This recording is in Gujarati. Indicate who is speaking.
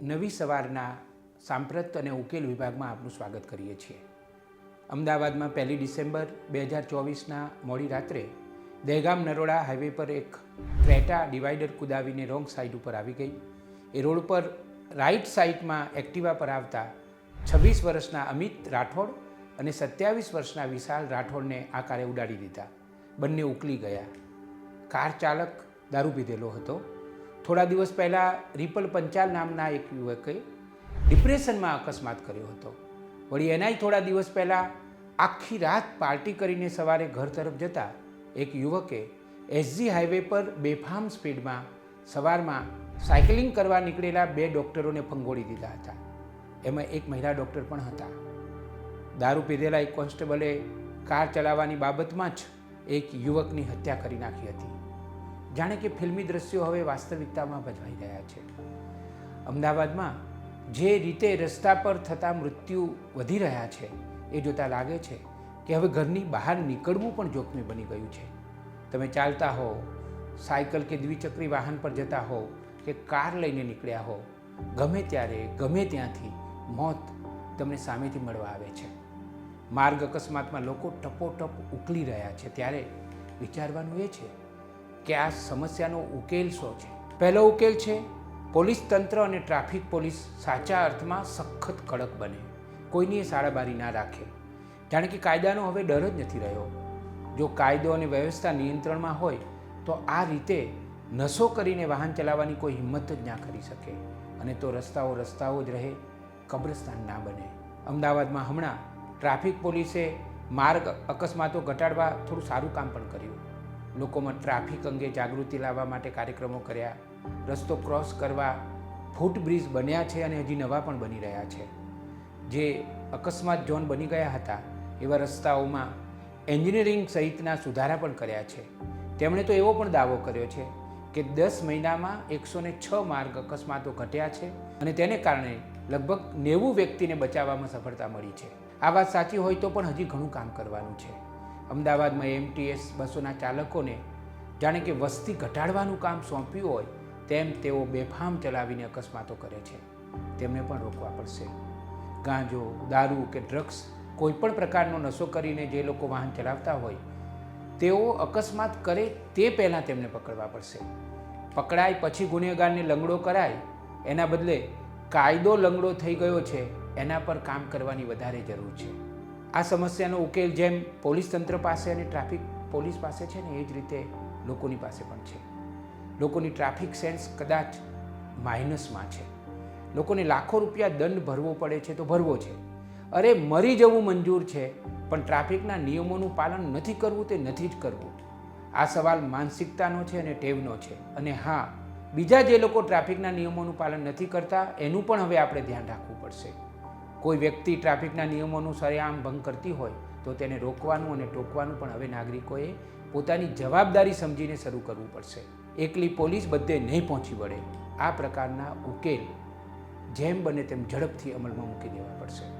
Speaker 1: નવી સવારના સાંપ્રત અને ઉકેલ વિભાગમાં આપનું સ્વાગત કરીએ છીએ. અમદાવાદમાં પહેલી ડિસેમ્બર બે હજાર ચોવીસના મોડી રાત્રે દહેગામ નરોડા હાઈવે પર એક ક્રેટા ડિવાઈડર કુદાવીને રોંગ સાઈડ ઉપર આવી ગઈ. એ રોડ પર રાઈટ સાઈડમાં એક્ટિવા પર આવતા છવ્વીસ વર્ષના અમિત રાઠોડ અને સત્યાવીસ વર્ષના વિશાલ રાઠોડને આ કારે ઉડાડી દીધા. બંને ઉકલી ગયા. કાર ચાલક દારૂ પીધેલો હતો. થોડા દિવસ પહેલાં રિપલ પંચાલ નામના એક યુવકે ડિપ્રેશનમાં અકસ્માત કર્યો હતો. વળી એનાય થોડા દિવસ પહેલાં આખી રાત પાર્ટી કરીને સવારે ઘર તરફ જતા એક યુવકે એસજી હાઈવે પર બેફામ સ્પીડમાં સવારમાં સાયકલિંગ કરવા નીકળેલા બે ડૉક્ટરોને ફંગોળી દીધા હતા. એમાં એક મહિલા ડૉક્ટર પણ હતા. દારૂ પીધેલા એક કોન્સ્ટેબલે કાર ચલાવવાની બાબતમાં જ એક યુવકની હત્યા કરી નાખી હતી. જાણે કે ફિલ્મી દ્રશ્યો હવે વાસ્તવિકતામાં ભજવાઈ રહ્યા છે. અમદાવાદમાં જે રીતે રસ્તા પર થતા મૃત્યુ વધી રહ્યા છે, એ જોતાં લાગે છે કે હવે ઘરની બહાર નીકળવું પણ જોખમી બની ગયું છે. તમે ચાલતા હો, સાયકલ કે દ્વિચક્રી વાહન પર જતા હો, કે કાર લઈને નીકળ્યા હો, ગમે ત્યારે, ગમે ત્યાંથી મોત તમને સામેથી મળવા આવે છે. માર્ગ અકસ્માતમાં લોકો ટપોટપ ઉકલી રહ્યા છે. ત્યારે વિચારવાનું એ છે કે આ સમસ્યાનો ઉકેલ શું છે? પહેલો ઉકેલ છે, પોલીસ તંત્ર અને ટ્રાફિક પોલીસ સાચા અર્થમાં સખત કડક બને. કોઈની સાડાબારી ના રાખે. જાણે કે કાયદાનો હવે ડર જ નથી રહ્યો. જો કાયદો અને વ્યવસ્થા નિયંત્રણમાં હોય, તો આ રીતે નશો કરીને વાહન ચલાવવાની કોઈ હિંમત જ ના કરી શકે. અને તો રસ્તાઓ રસ્તાઓ જ રહે, કબ્રસ્તાન ના બને. અમદાવાદમાં હમણાં ટ્રાફિક પોલીસે માર્ગ અકસ્માતો ઘટાડવા થોડું સારું કામ પણ કર્યું. લોકોમાં ટ્રાફિક અંગે જાગૃતિ લાવવા માટે કાર્યક્રમો કર્યા. રસ્તો ક્રોસ કરવા ફૂટ બ્રિજ બન્યા છે અને હજી નવા પણ બની રહ્યા છે. જે અકસ્માત ઝોન બની ગયા હતા, એવા રસ્તાઓમાં એન્જિનિયરિંગ સહિતના સુધારા પણ કર્યા છે. તેમણે તો એવો પણ દાવો કર્યો છે કે દસ મહિનામાં એકસો ને છ માર્ગ અકસ્માતો ઘટ્યા છે અને તેને કારણે લગભગ નેવું વ્યક્તિને બચાવવામાં સફળતા મળી છે. આ વાત સાચી હોય તો પણ હજી ઘણું કામ કરવાનું છે. અમદાવાદમાં એમટીએસ બસોના ચાલકોને જાણે કે વસ્તી ઘટાડવાનું કામ સોંપ્યું હોય, તેમ તેઓ બેફામ ચલાવીને અકસ્માતો કરે છે. તેમને પણ રોકવા પડશે. ગાંજો, દારૂ કે ડ્રગ્સ કોઈ પણ પ્રકારનો નશો કરીને જે લોકો વાહન ચલાવતા હોય, તેઓ અકસ્માત કરે તે પહેલાં તેમને પકડવા પડશે. પકડાય પછી ગુનેગારને લંગડો કરાય, એના બદલે કાયદો લંગડો થઈ ગયો છે, એના પર કામ કરવાની વધારે જરૂર છે. આ સમસ્યાનો ઉકેલ જેમ પોલીસ તંત્ર પાસે અને ટ્રાફિક પોલીસ પાસે છે ને, એ જ રીતે લોકોની પાસે પણ છે. લોકોની ટ્રાફિક સેન્સ કદાચ માઇનસમાં છે. લોકોને લાખો રૂપિયા દંડ ભરવો પડે છે તો ભરવો છે. અરે, મરી જવું મંજૂર છે, પણ ટ્રાફિકના નિયમોનું પાલન નથી કરવું તે નથી જ કરવું. આ સવાલ માનસિકતાનો છે અને ટેવનો છે. અને હા, બીજા જે લોકો ટ્રાફિકના નિયમોનું પાલન નથી કરતા, એનું પણ હવે આપણે ધ્યાન રાખવું પડશે. કોઈ વ્યક્તિ ટ્રાફિકના નિયમોનું સરેઆમ ભંગ કરતી હોય, તો તેને રોકવાનું અને ટોકવાનું પણ હવે નાગરિકોએ પોતાની જવાબદારી સમજીને શરૂ કરવું પડશે. એકલી પોલીસ બધે નહીં પહોંચી વળે. આ પ્રકારના ઉકેલ જેમ બને તેમ ઝડપથી અમલમાં મૂકી દેવા પડશે.